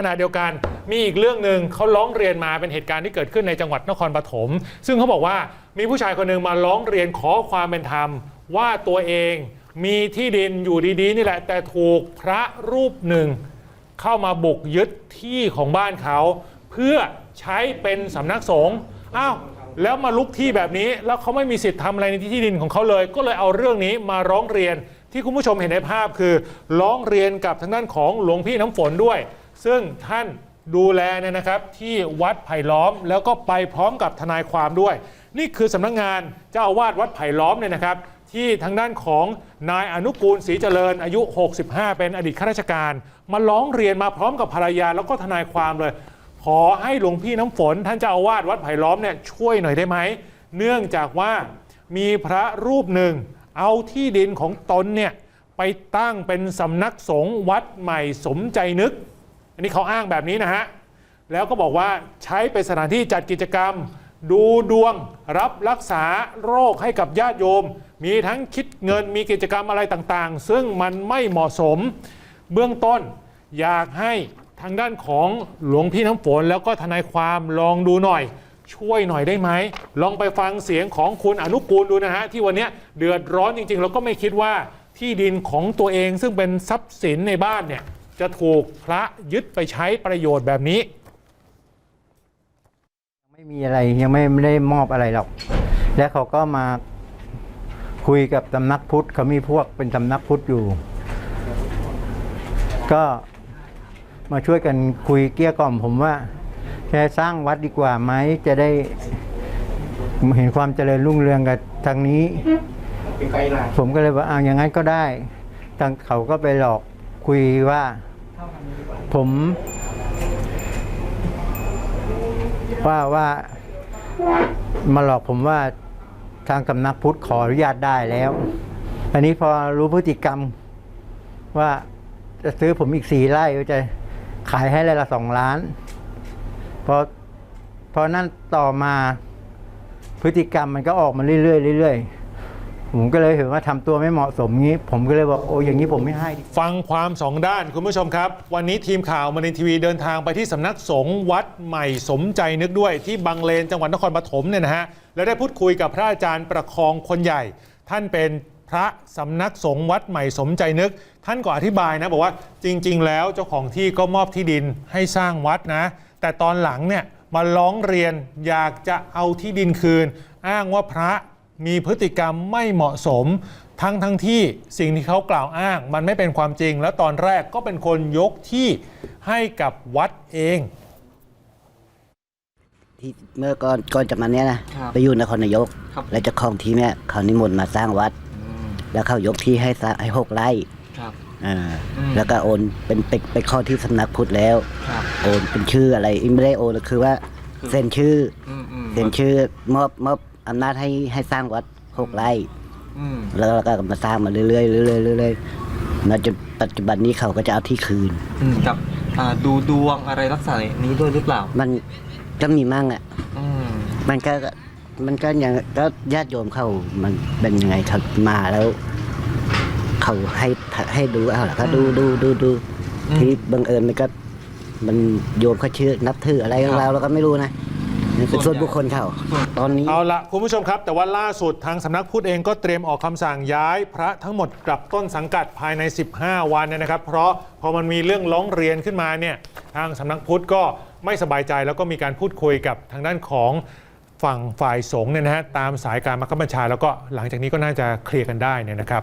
ขณะเดียวกันมีอีกเรื่องหนึ่งเขาร้องเรียนมาเป็นเหตุการณ์ที่เกิดขึ้นในจังหวัดนครปฐมซึ่งเขาบอกว่ามีผู้ชายคนหนึ่งมาร้องเรียนขอความเป็นธรรม ว่าตัวเองมีที่ดินอยู่ดีๆนี่แหละ แต่ถูกพระรูปหนึ่ง เข้ามาบุกยึดที่ของบ้านเขา เพื่อใช้เป็นสำนักสงฆ์อ้าวแล้วมาลุกที่แบบนี้แล้วเขาไม่มีสิทธิ์ทำอะไรในที่ดินของเขาเลย ก็เลยเอาเรื่องนี้มาร้องเรียนที่คุณผู้ชมเห็นในภาพคือ ร้องเรียนกับทางด้านของหลวงพี่น้ำฝนด้วย ซึ่งท่านดูแลเนี่ยนะครับที่วัดไผ่ล้อมแล้วก็ไปพร้อมกับทนายความด้วย นี่คือสำนักงานเจ้าอาวาสวัดไผ่ล้อมเนี่ยนะครับ ที่ทางด้านของนายอนุกูลศรีเจริญอายุ 65 เป็นอดีตข้าราชการ มาร้องเรียนมาพร้อมกับภรรยาแล้วก็ทนายความเลย ขอให้หลวงพี่น้ำฝน ท่านเจ้าอาวาสวัดไผ่ล้อมเนี่ยช่วยหน่อยได้ไหมเนื่องจากว่ามีพระรูปหนึ่งเอาที่ดินของตนเนี่ยไปตั้งเป็นสำนักสงฆ์วัดใหม่สมใจนึก อันนี้เขาอ้างแบบนี้นะฮะ แล้วก็บอกว่าใช้เป็นสถานที่จัดกิจกรรม ดูดวงรับรักษาโรคให้กับญาติโยม มีทั้งคิดเงินมีกิจกรรมอะไรต่างๆ ซึ่งมันไม่เหมาะสม เบื้องต้นอยากให้ทางด้านของหลวงพี่น้ำฝน แล้วก็ทนายความลองดูหน่อย ช่วยหน่อยได้ไหม ลองไปฟังเสียงของคุณอนุกูลดูนะฮะ ที่วันนี้เดือดร้อนจริงๆ แล้วก็ไม่คิดว่าที่ดินของตัวเองซึ่งเป็นทรัพย์สินในบ้านเนี่ย จะถูกพระยึดไปใช้ประโยชน์แบบนี้ ไม่มีอะไรยังไม่ไม่ได้มอบอะไรหรอก แล้วเขาก็มาคุยกับสำนักพุทธเขามีพวกเป็นสำนักพุทธอยู่ ก็มาช่วยกันคุยเกลี้ยกล่อมผมว่าจะสร้างวัดดีกว่าไหมจะได้เห็นความเจริญรุ่งเรืองกับทางนี้ ผมก็เลยว่าเอาอย่างนั้นก็ได้ ทางเขาก็ไปหลอกคุยว่า ผมว่าว่ามาหลอกผมว่าทางสำนักพุทธขออนุญาตได้แล้ว อันนี้พอรู้พฤติกรรมว่าจะซื้อผมอีกสี่ไร่ก็จะขายให้ไร่ละสองล้านพอพอนั่นต่อมาพฤติกรรมมันก็ออกมาเรื่อยๆเรื่อยๆ ผมก็เลยเห็นว่าทำตัวไม่เหมาะสมงี้ ผมก็เลยบอกโอ้อย่างนี้ผมไม่ให้ฟังความสองด้านคุณผู้ชมครับ วันนี้ทีมข่าวมารินทีวีเดินทางไปที่สำนักสงฆ์วัดใหม่สมใจนึกด้วยที่บางเลนจังหวัดนครปฐมเนี่ยนะฮะแล้วได้พูดคุยกับพระอาจารย์ประคองคนใหญ่ ท่านเป็นพระสำนักสงฆ์วัดใหม่สมใจนึก ท่านก็อธิบายนะบอกว่าจริง ๆ แล้วเจ้าของที่ก็มอบที่ดินให้สร้างวัดนะ แต่ตอนหลังเนี่ยมาร้องเรียนอยากจะเอาที่ดินคืน อ้างว่าพระ มีพฤติกรรมไม่เหมาะสม ทั้งทั้งที่สิ่งที่เขากล่าวอ้าง มันไม่เป็นความจริง แล้วตอนแรกก็เป็นคนยกที่ให้กับวัดเอง ที่เมื่อก่อนก่อนจะมาเนี้ยนะครับไปอยู่นครนายก ครับ แล้วเจ้าของที่เนี่ยเขานิมนต์มาสร้างวัด แล้วเขายกที่ให้สร้างให้หกไร่ครับ อ่าอืม แล้วก็โอนเป็นไปไปเข้อที่สำนักพุทธแล้ว ครับ โอนเป็นชื่ออะไรไม่ได้โอนคือว่าคือเซ็นชื่ออืมอืมเซ็นชื่อมอบมอบ อำนาจให้ให้สร้างวัดหกไร่อืมแล้วก็มาสร้างมาเรื่อยๆเรื่อยๆเรื่อยๆมาจนปัจจุบันนี้เขาก็จะเอาที่คืนอืมกับอ่าดูดวงอะไรลักษณะนี้ด้วยหรือเปล่า มันก็มีมั่งอะ อืมมันก็มันก็ยังก็ญาติโยมเขามันเป็นยังไงเขามาแล้ว เขาให้ให้ดูเอาล่ะก็ดูดูดูดูที่บังเอิญมันก็ มันโยมเขาเชื่อนับถืออะไรของเราเราก็ไม่รู้นะนี่ เป็นส่วนบุคคลเขาตอนนี้ เอาละคุณผู้ชมครับ แต่ว่าล่าสุดทางสำนักพุทธเองก็เตรียมออกคำสั่งย้ายพระทั้งหมดกลับต้นสังกัดภายใน 15 วันเนยนะครับ เพราะพอมันมีเรื่องร้องเรียนขึ้นมาเนี่ยทางสำนักพุทธก็ไม่สบายใจแล้วก็มีการพูดคุยกับทางด้านของฝั่งฝ่ายสงฆ์เนี่ยนะฮะตามสายการมัคคบัญชา แล้วก็หลังจากนี้ก็น่าจะเคลียร์กันได้เนี่ยนะครับ